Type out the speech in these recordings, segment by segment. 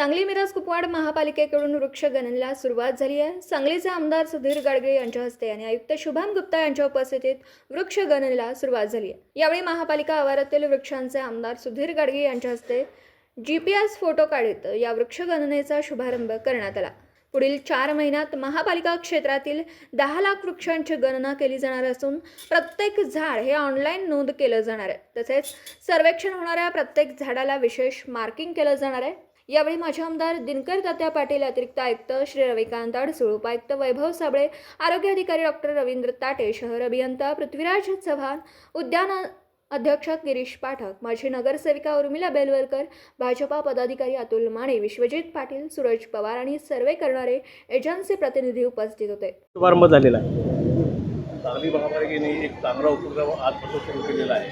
सांगली मिरज कुपवाड महापालिकेकडून वृक्षगणनेला सुरुवात झाली आहे. सांगलीचे आमदार सुधीर गाडगे यांच्या हस्ते आणि आयुक्त शुभम गुप्ता यांच्या उपस्थितीत वृक्षगणनेला सुरुवात झाली आहे. यावेळी महापालिका आवारातील वृक्षांचे आमदार सुधीर गाडगे यांच्या हस्ते जी पी एस फोटो काढीत या वृक्षगणनेचा शुभारंभ करण्यात आला. पुढील चार महिन्यात महापालिका क्षेत्रातील दहा लाख वृक्षांची गणना केली जाणार असून प्रत्येक झाड हे ऑनलाईन नोंद केलं जाणार आहे. तसेच सर्वेक्षण होणाऱ्या प्रत्येक झाडाला विशेष मार्किंग केलं जाणार आहे. यावेळी माझे आमदार दिनकर तात्या पाटील अतिरिक्त आयुक्त श्री रविकांत अडसूळ उपायुक्त वैभव साबळे आरोग्य अधिकारी डॉक्टर रवींद्र ताटे शहर अभियंता पृथ्वीराज चव्हाण उद्यान अध्यक्ष गिरीश पाठक माजी नगरसेविका उर्मिला बेलवलकर भाजपा पदाधिकारी अतुल माने विश्वजित पाटील सूरज पवार आणि सर्वे करणारे एजन्सी प्रतिनिधी उपस्थित होते. शुभारंभ झालेला आहे. सांगली महापालिकेने एक चांगला उपक्रम आजपासून सुरू केलेला आहे.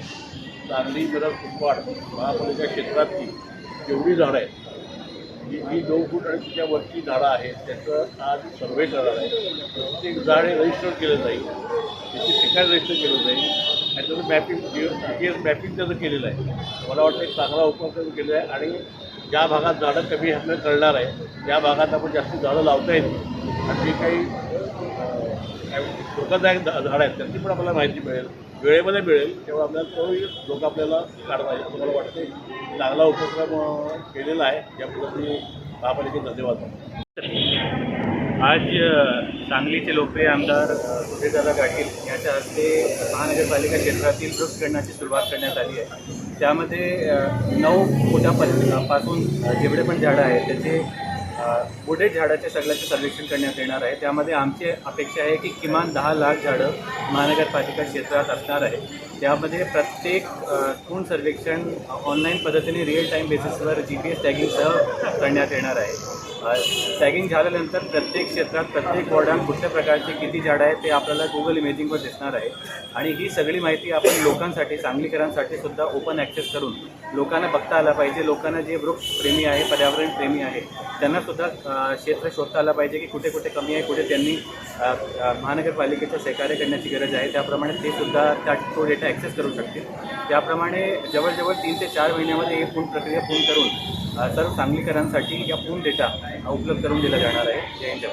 सांगली मिरज कुपवाड महापालिका क्षेत्रातली जेवढी झाडं आहेत जी जी दोन फूट आणि तिच्यावरची झाडं आहेत त्याचं आज सर्वे करणार आहे. प्रत्येक झाड हे रजिस्टर केलं जाईल. त्याची ठिकाण रजिस्टर केलं जाईल. आणि त्याचं मॅपिंग जी एस मॅपिंग त्याचं केलेलं आहे. मला वाटतं एक चांगला उपक्रम केलेला आहे आणि ज्या भागात झाडं कमी आपल्याला कळणार आहे त्या भागात आपण जास्त झाडं लावता येतील. आणि जे काही धोकादायक झा- झाडं आहेत त्यांची पण आपल्याला माहिती मिळेल. वेळेमध्ये मिळेल तेव्हा आपल्याला तोही लोक आपल्याला काढता येईल तुम्हाला वाटते चांगला उपक्रम केलेला आहे या पद्धतीने महापालिकेचे धन्यवाद आज सांगलीचे लोकप्रिय आमदार सुधीरदादा गाठील यांच्या हस्ते महानगरपालिका क्षेत्रातील वृक्षगणनाची सुरुवात करण्यात आली आहे. त्यामध्ये नऊ फुटापासून पासून जेवढे पण झाडं आहेत त्याचे बुडेट झाडाचे सगळ्याचे सर्वेक्षण करण्यात येणार आहे. त्यामध्ये आमची अपेक्षा आहे की किमान दहा लाख झाडं महानगरपालिका क्षेत्रात असणार आहे. त्यामध्ये प्रत्येक तूण सर्वेक्षण ऑनलाईन पद्धतीने रिअल टाईम बेसिसवर जी पी एस टॅगिंगसह करण्यात येणार आहे. टॅगिंग झाल्यानंतर प्रत्येक क्षेत्रात प्रत्येक वॉर्डात कुठल्या प्रकारचे किती झाडं आहेत ते आपल्याला गुगल इमेजिंगवर दिसणार आहे. आणि ही सगळी माहिती आपण लोकांसाठी सांगलीकरांसाठी सुद्धा ओपन ॲक्सेस करून लोकांना बघता आला पाहिजे. लोकांना जे वृक्षप्रेमी आहे पर्यावरण प्रेमी आहे त्यांना सुद्धा क्षेत्र शोधता आलं पाहिजे की कुठे कुठे कमी आहे कुठे त्यांनी महानगरपालिकेचं सहकार्य करण्याची गरज आहे. त्याप्रमाणे ते सुद्धा त्या तो डेटा ॲक्सेस करू शकतील. त्याप्रमाणे जवळजवळ तीन ते चार महिन्यामध्ये ही पूर्ण प्रक्रिया पूर्ण करून सर्व सांगलीकरांसाठी या पूर्ण डेटा उपलब्ध करून दिला जाणार आहे. जय हिंद.